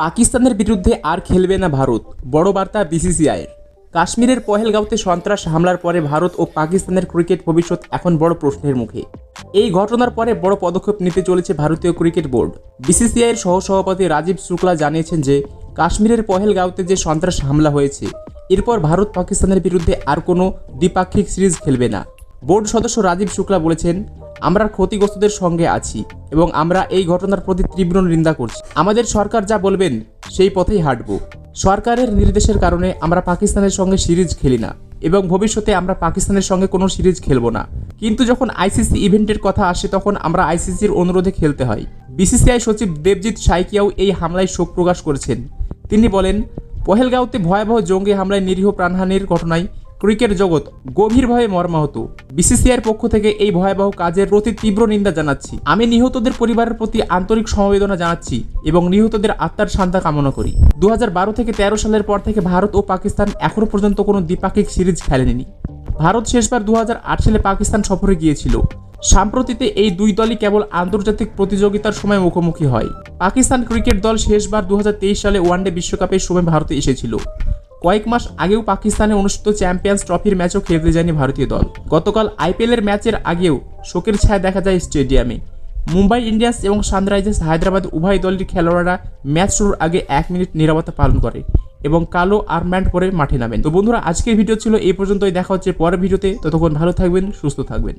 পাকিস্তানের বিরুদ্ধে আর খেলবে না ভারত, বড় বার্তা বিসিসিআইয়ের কাশ্মীরের পহেলগাঁওতে সন্ত্রাস হামলার পরে ভারত ও পাকিস্তানের ক্রিকেট ভবিষ্যৎ এখন বড় প্রশ্নের মুখে। এই ঘটনার পরে বড় পদক্ষেপ নিতে চলেছে ভারতীয় ক্রিকেট বোর্ড। বিসিসিআইয়ের সহসভাপতি রাজীব শুক্লা জানিয়েছেন যে, কাশ্মীরের পহেলগাঁওতে যে সন্ত্রাস হামলা হয়েছে, এরপর ভারত পাকিস্তানের বিরুদ্ধে আর কোনো দ্বিপাক্ষিক সিরিজ খেলবে না। বোর্ড সদস্য রাজীব শুক্লা বলেছেন আমরা ক্ষতিগ্রস্তদের সঙ্গে আছি এবং আমরা এই ঘটনার প্রতি তীব্র নিন্দা করছি। আমাদের সরকার যা বলবেন, সেই পথেই হাঁটব। সরকারের নির্দেশের কারণে আমরা পাকিস্তানের সঙ্গে সিরিজ খেলি না এবং ভবিষ্যতে আমরা পাকিস্তানের সঙ্গে কোনো সিরিজ খেলব না। কিন্তু যখন আইসিসি ইভেন্টের কথা আসে, তখন আমরা আইসিসির অনুরোধে খেলতে হয়। বিসিসিআই সচিব দেবজিৎ সাইকিয়াও এই হামলায় শোক প্রকাশ করেছেন। তিনি বলেন পহেলগাঁওতে ভয়াবহ জঙ্গি হামলায় নিরীহ প্রাণহানির ঘটনায় ক্রিকেট জগৎ গভীরভাবে মর্মাহত। বিসিসিআইয়ের পক্ষ থেকে এই ভয়াবহ কাজের প্রতি তীব্র নিন্দা জানাচ্ছি। আমি নিহতদের পরিবারের প্রতি আন্তরিক সমবেদনা জানাচ্ছি এবং নিহতদের আত্মার শান্তা কামনা করি। দু হাজার বারো থেকে তেরো সালের পর থেকে ভারত ও পাকিস্তান এখনও পর্যন্ত কোনো দ্বিপাক্ষিক সিরিজ খেলেনি। ভারত শেষবার দু হাজার আট সালে পাকিস্তান সফরে গিয়েছিল। সাম্প্রতিতে এই দুই দলই কেবল আন্তর্জাতিক প্রতিযোগিতার সময় মুখোমুখি হয়। পাকিস্তান ক্রিকেট দল শেষবার দু হাজার তেইশ সালে ওয়ানডে বিশ্বকাপের সময় ভারতে এসেছিল। কয়েক মাস আগেও পাকিস্তানে অনুষ্ঠিত চ্যাম্পিয়ন্স ট্রফির ম্যাচও খেলতে যায়নি ভারতীয় দল। গতকাল আইপিএলের ম্যাচের আগেও শোকের ছায়া দেখা যায় স্টেডিয়ামে। মুম্বাই ইন্ডিয়ান্স এবং সানরাইজার্স হায়দ্রাবাদ উভয় দলের খেলোয়াড়রা ম্যাচ শুরুর আগে এক মিনিট নিরাপত্তা পালন করে এবং কালো আর্মব্যান্ড পরে মাঠে নামেন। তো বন্ধুরা, আজকের ভিডিও ছিল এই পর্যন্তই। দেখা হচ্ছে পরের ভিডিওতে। ততক্ষণ ভালো থাকবেন, সুস্থ থাকবেন।